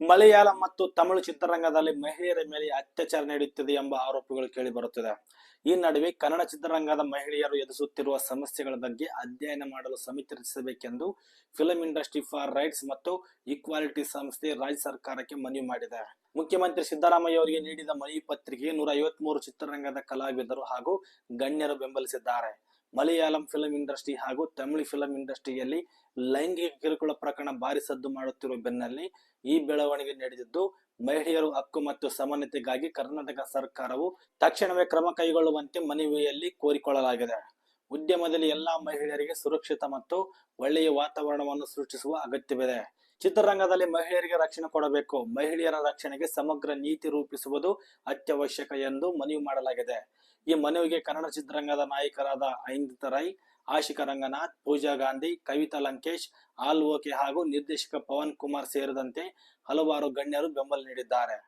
ಮಲಯಾಳಂ ಮತ್ತು ತಮಿಳು ಚಿತ್ರರಂಗದಲ್ಲಿ ಮಹಿಳೆಯರ ಮೇಲೆ ಅತ್ಯಾಚಾರ ನಡೆಯುತ್ತಿದೆ ಎಂಬ ಆರೋಪಗಳು ಕೇಳಿಬರುತ್ತಿದೆ ಈ ನಡುವೆ ಕನ್ನಡ ಚಿತ್ರರಂಗದ ಮಹಿಳೆಯರು ಎದುರಿಸುತ್ತಿರುವ ಸಮಸ್ಯೆಗಳ ಬಗ್ಗೆ ಅಧ್ಯಯನ ಮಾಡಲು ಸಮಿತಿ ರಚಿಸಬೇಕೆಂದು ಫಿಲಂ ಇಂಡಸ್ಟ್ರಿ ಫಾರ್ ರೈಟ್ಸ್ ಮತ್ತು ಈಕ್ವಾಲಿಟಿ ಸಂಸ್ಥೆ ರಾಜ್ಯ ಸರ್ಕಾರಕ್ಕೆ ಮನವಿ ಮಾಡಿದೆ. ಮುಖ್ಯಮಂತ್ರಿ ಸಿದ್ದರಾಮಯ್ಯ ಅವರಿಗೆ ನೀಡಿದ ಮನವಿ ಪತ್ರಿಕೆ ನೂರ ಐವತ್ಮೂರು ಚಿತ್ರರಂಗದ ಕಲಾವಿದರು ಹಾಗೂ ಗಣ್ಯರು ಬೆಂಬಲಿಸಿದ್ದಾರೆ. ಮಲಯಾಳಂ ಫಿಲಂ ಇಂಡಸ್ಟ್ರಿ ಹಾಗೂ ತಮಿಳು ಫಿಲಂ ಇಂಡಸ್ಟ್ರಿಯಲ್ಲಿ ಲೈಂಗಿಕ ಕಿರುಕುಳ ಪ್ರಕರಣ ಭಾರಿ ಸದ್ದು ಮಾಡುತ್ತಿರುವ ಬೆನ್ನಲ್ಲಿ ಈ ಬೆಳವಣಿಗೆ ನಡೆದಿದ್ದು, ಮಹಿಳೆಯರು ಹಕ್ಕು ಮತ್ತು ಸಮಾನತೆಗಾಗಿ ಕರ್ನಾಟಕ ಸರ್ಕಾರವು ತಕ್ಷಣವೇ ಕ್ರಮ ಕೈಗೊಳ್ಳುವಂತೆ ಮನವಿಯಲ್ಲಿ ಕೋರಿಕೊಳ್ಳಲಾಗಿದೆ. ಉದ್ಯಮದಲ್ಲಿ ಎಲ್ಲಾ ಮಹಿಳೆಯರಿಗೆ ಸುರಕ್ಷಿತ ಮತ್ತು ಒಳ್ಳೆಯ ವಾತಾವರಣವನ್ನು ಸೃಷ್ಟಿಸುವ ಅಗತ್ಯವಿದೆ. ಚಿತ್ರರಂಗದಲ್ಲಿ ಮಹಿಳೆಯರಿಗೆ ರಕ್ಷಣೆ ಕೊಡಬೇಕು. ಮಹಿಳೆಯರ ರಕ್ಷಣೆಗೆ ಸಮಗ್ರ ನೀತಿ ರೂಪಿಸುವುದು ಅತ್ಯವಶ್ಯಕ ಎಂದು ಮನವಿ ಮಾಡಲಾಗಿದೆ. ಈ ಮನವಿಗೆ ಕನ್ನಡ ಚಿತ್ರರಂಗದ ನಾಯಕರಾದ ಐಂದಿತ ರೈ, ಆಶಿಕ ರಂಗನಾಥ್, ಪೂಜಾ ಗಾಂಧಿ, ಕವಿತಾ ಲಂಕೇಶ್ ಆಲ್ ಓಕೆ ಹಾಗೂ ನಿರ್ದೇಶಕ ಪವನ್ ಕುಮಾರ್ ಸೇರಿದಂತೆ ಹಲವಾರು ಗಣ್ಯರು ಬೆಂಬಲ ನೀಡಿದ್ದಾರೆ.